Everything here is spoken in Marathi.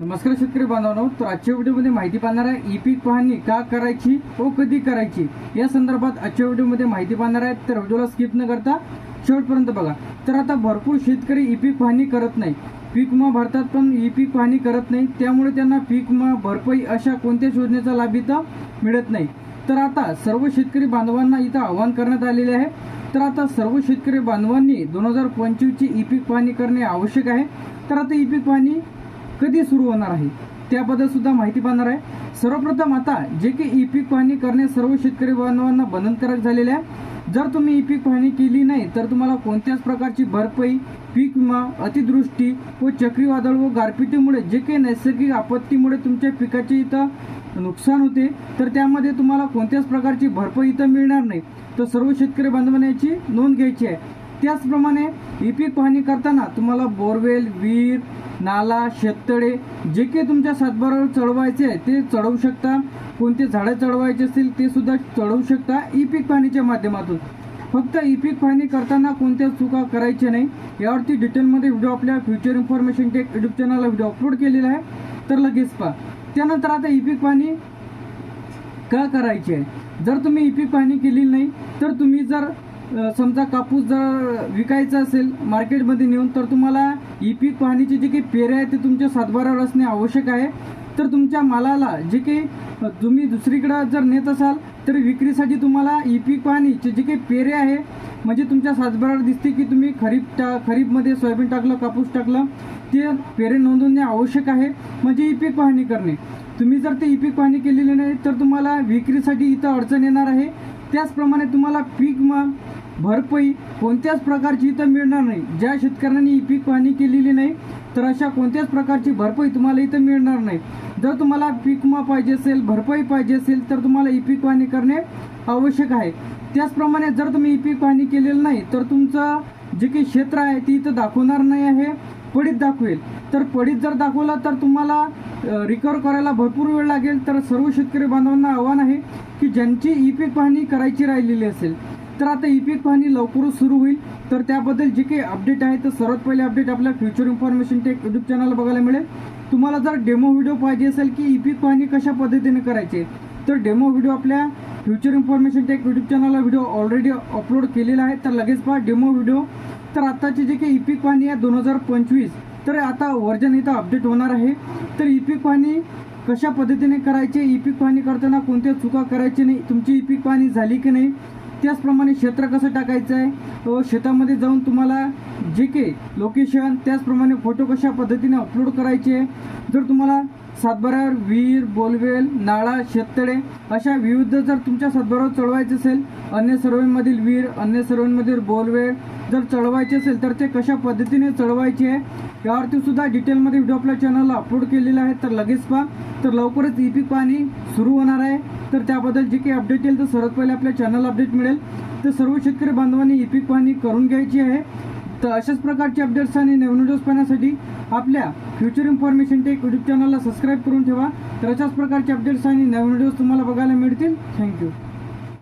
नमस्कार शेतकरी बांधवांनो तर आजच्या व्हिडिओमध्ये माहिती पाहणार आहे ई पीक पाहणी का करायची व कधी करायची? या संदर्भात आजच्या व्हिडिओमध्ये माहिती पाहणार आहे तर व्हिडिओला स्किप न करता शेवटपर्यंत बघा. तर आता भरपूर शेतकरी ई पीक पाहणी करत नाही. पीक विमा भरतात पण ई पीक पाहणी करत नाही. त्यामुळे त्यांना पीक विमा भरपाई अशा कोणत्याच योजनेचा लाभ इथं मिळत नाही. तर आता सर्व शेतकरी बांधवांना इथं आवाहन करण्यात आलेले आहे. तर आता सर्व शेतकरी बांधवांनी दोन हजार पंचवीसची ई पीक पाहणी करणे आवश्यक आहे. तर आता ई पीक पाहणी कधी सुरू होणार आहे? त्याबद्दल सुद्धा माहिती पाहणार आहे. सर्वप्रथम आता जे काही ई पीक पाहणी करणे सर्व शेतकरी बांधवांना बंधनकारक झालेले आहे. जर तुम्ही ई पीक पाहणी केली नाही तर तुम्हाला कोणत्याच प्रकारची भरपाई पीक विमा अतिदृष्टी व चक्रीवादळ व गारपिटीमुळे जे काही नैसर्गिक आपत्तीमुळे तुमच्या पिकाचे इथं नुकसान होते तर त्यामध्ये तुम्हाला कोणत्याच प्रकारची भरपाई इथं मिळणार नाही. तर सर्व शेतकरी बांधवांनी नोंद घ्यायची आहे. त्याचप्रमाणे ई पीक पाहणी करताना तुम्हाला बोरवेल विहीर नाला शेततळे जे काही तुमच्या सातबारावर चढवायचे आहे ते चढवू शकता. कोणते झाडं चढवायचे असतील ते सुद्धा चढवू शकता ई पीक पाणीच्या माध्यमातून. फक्त ई पीक पाहणी करताना कोणत्या चुका करायच्या नाही. यावरती डिटेलमध्ये व्हिडिओ आपल्या फ्युचर इन्फॉर्मेशन टेक यूट्यूब चॅनलला व्हिडिओ अपलोड केलेला आहे. तर लगेच पहा. त्यानंतर आता ई पीक पाहणी का करायची आहे? जर तुम्ही ई पीक पाहणी केली नाही तर तुम्ही जर समजा कापूस जर विकायचा असेल मार्केटमध्ये नेऊन तर तुम्हाला ई पीक पाहणीचे जे काही पेरे आहे ते तुमच्या सातबारावर असणे आवश्यक आहे. तर तुमच्या मालाला जे काही तुम्ही दुसरीकडं जर नेत असाल तर विक्रीसाठी तुम्हाला ई पीक पाहणीचे जे काही पेरे आहे म्हणजे तुमच्या सातबारावर दिसते की तुम्ही खरीप टा खरीपमध्ये सोयाबीन टाकलं कापूस टाकलं ते पेरे नोंदवणे आवश्यक आहे म्हणजे ई पीक पाहणी करणे. तुम्ही जर ते ई पीक पाहणी केलेली नाही तर तुम्हाला विक्रीसाठी इथं अडचण येणार आहे. त्याचप्रमाणे तुम्हाला पीक मग भरपाई कोणत्याच प्रकारची इथं मिळणार नाही. ज्या शेतकऱ्यांनी ई पीक पाहणी केलेली नाही तर अशा कोणत्याच प्रकारची भरपाई तुम्हाला इथं मिळणार नाही. जर तुम्हाला पीक विमा पाहिजे असेल भरपाई पाहिजे असेल तर तुम्हाला ई पीक पाहणी करणे आवश्यक आहे. त्याचप्रमाणे जर तुम्ही ई पीक पाहणी केलेलं नाही तर तुमचं जे काही क्षेत्र आहे ते इथं दाखवणार नाही आहे पडीत दाखवेल. तर पडीत जर दाखवला तर तुम्हाला रिकवर करायला भरपूर वेळ लागेल. तर सर्व शेतकरी बांधवांना आव्हान आहे की ज्यांची ई पीक पाहणी करायची राहिलेली असेल तर आता ई पीक पाहणी लवकरच सुरू होईल. तर त्याबद्दल जे काही अपडेट आहे तर सर्वात पहिले अपडेट आपल्या फ्युचर इन्फॉर्मेशन टेक यूट्यूब चॅनलला बघायला मिळेल. तुम्हाला जर डेमो व्हिडिओ पाहिजे असेल की ई पीक पाहणी कशा पद्धतीने करायचे तर डेमो व्हिडिओ आपल्या फ्युचर इन्फॉर्मेशन टेक यूट्यूब चॅनलला व्हिडिओ ऑलरेडी अपलोड केलेला आहे. तर लगेच पहा डेमो व्हिडिओ तर आत्ताची जे काही ई पीक पाहणी आहे दोन हजार पंचवीस तर आता वर्जन इथं अपडेट होणार आहे. तर ई पीक पाहणी कशा पद्धतीने करायचे ई पीक पाहणी करताना कोणत्या चुका करायची नाही तुमची ई पीक पाहणी झाली की नाही त्याचप्रमाणे क्षेत्र कसं टाकायचं आहे व शेतामध्ये जाऊन तुम्हाला जे काही लोकेशन त्याचप्रमाणे फोटो कशा पद्धतीने अपलोड करायचे? आहे जर तुम्हाला सातबाऱ्यावर विहीर बोलवेल नाळा शेततळे अशा विविध जर तुमच्या सातबाऱ्यावर चढवायचे असेल अन्य सर्वांमधील विहीर अन्य सर्वांमधील बोलवेल जर चढवायचे असेल तर ते कशा पद्धतीने चढवायचे आहे यावरती सुद्धा डिटेलमध्ये व्हिडिओ आपल्या चॅनलला अपलोड केलेला आहे तर लगेच पहा. तर लवकरच ई पी पाहणी सुरू होणार आहे. तर त्याबद्दल जे काही अपडेट येईल तर सर्वात पहिले आपल्या चॅनल अपडेट मिळेल. तर सर्व शेतकरी बांधवांनी ई पीक पाहणी करून घ्यायची आहे. तर अशाच प्रकारचे अपडेट्स आणि नवीन व्हिडिओज पाहण्यासाठी आपल्या फ्युचर इन्फॉर्मेशन टेक यूट्यूब चॅनलला सबस्क्राईब करून ठेवा. तर अशाच प्रकारचे अपडेट्स आणि नवीन व्हिडिओज तुम्हाला बघायला मिळतील. थँक्यू